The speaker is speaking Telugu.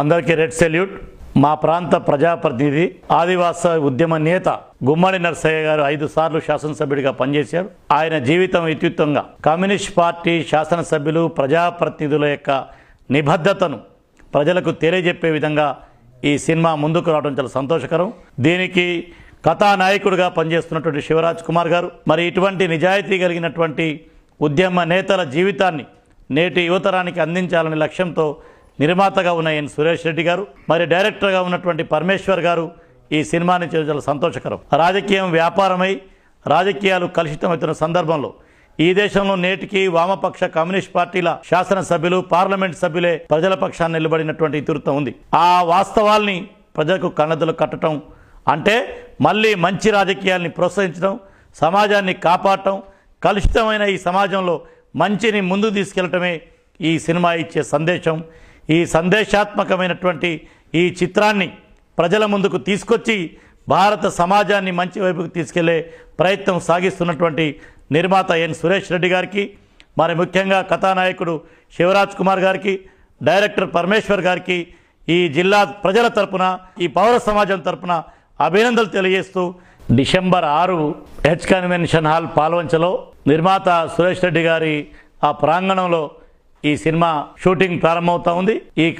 అందరికీ రెడ్ సెల్యూట్. మా ప్రాంత ప్రజాప్రతినిధి ఆదివాస ఉద్యమ నేత గుమ్మడి నరసయ్య గారు ఐదు సార్లు శాసనసభ్యుడిగా పనిచేశారు. ఆయన జీవితం ఇత్యుత్తంగా కమ్యూనిస్ట్ పార్టీ శాసనసభ్యులు ప్రజాప్రతినిధుల యొక్క నిబద్ధతను ప్రజలకు తెలియజెప్పే విధంగా ఈ సినిమా ముందుకు రావడం చాలా సంతోషకరం. దీనికి కథానాయకుడిగా పనిచేస్తున్నటువంటి శివరాజ్ కుమార్ గారు మరి ఇటువంటి నిజాయితీ కలిగినటువంటి ఉద్యమ నేతల జీవితాన్ని నేటి యువతరానికి అందించాలనే లక్ష్యంతో నిర్మాతగా ఉన్న ఎన్ సురేష్ రెడ్డి గారు మరి డైరెక్టర్గా ఉన్నటువంటి పరమేశ్వర్ గారు ఈ సినిమాని చాలా సంతోషకరం. రాజకీయం వ్యాపారమై రాజకీయాలు కలుషితమవుతున్న సందర్భంలో ఈ దేశంలో నేటికి వామపక్ష కమ్యూనిస్ట్ పార్టీల శాసనసభ్యులు పార్లమెంట్ సభ్యులే ప్రజల పక్షాన్ని నిలబడినటువంటి ఇతివృత్తం ఉంది. ఆ వాస్తవాల్ని ప్రజలకు కన్నదలు కట్టడం అంటే మళ్ళీ మంచి రాజకీయాల్ని ప్రోత్సహించడం సమాజాన్ని కాపాడటం కలుషితమైన ఈ సమాజంలో మంచిని ముందుకు తీసుకెళ్ళటమే ఈ సినిమా ఇచ్చే సందేశం. ఈ సందేశాత్మకమైనటువంటి ఈ చిత్రాన్ని ప్రజల ముందుకు తీసుకొచ్చి భారత సమాజాన్ని మంచి వైపుకు తీసుకెళ్ళే ప్రయత్నం సాగిస్తున్నటువంటి నిర్మాత ఎన్ సురేష్ రెడ్డి గారికి మరి ముఖ్యంగా కథానాయకుడు శివరాజ్ కుమార్ గారికి డైరెక్టర్ పరమేశ్వర్ గారికి ఈ జిల్లా ప్రజల తరపున ఈ పౌర సమాజం తరపున అభినందనలు తెలియజేస్తూ డిసెంబర్ ఆరు హెచ్ కన్వెన్షన్ హాల్ పాల్వంచలో నిర్మాత సురేష్ రెడ్డి గారి ఆ ప్రాంగణంలో ఈ సినిమా షూటింగ్ ప్రారంభమవుతా ఉంది. ఈ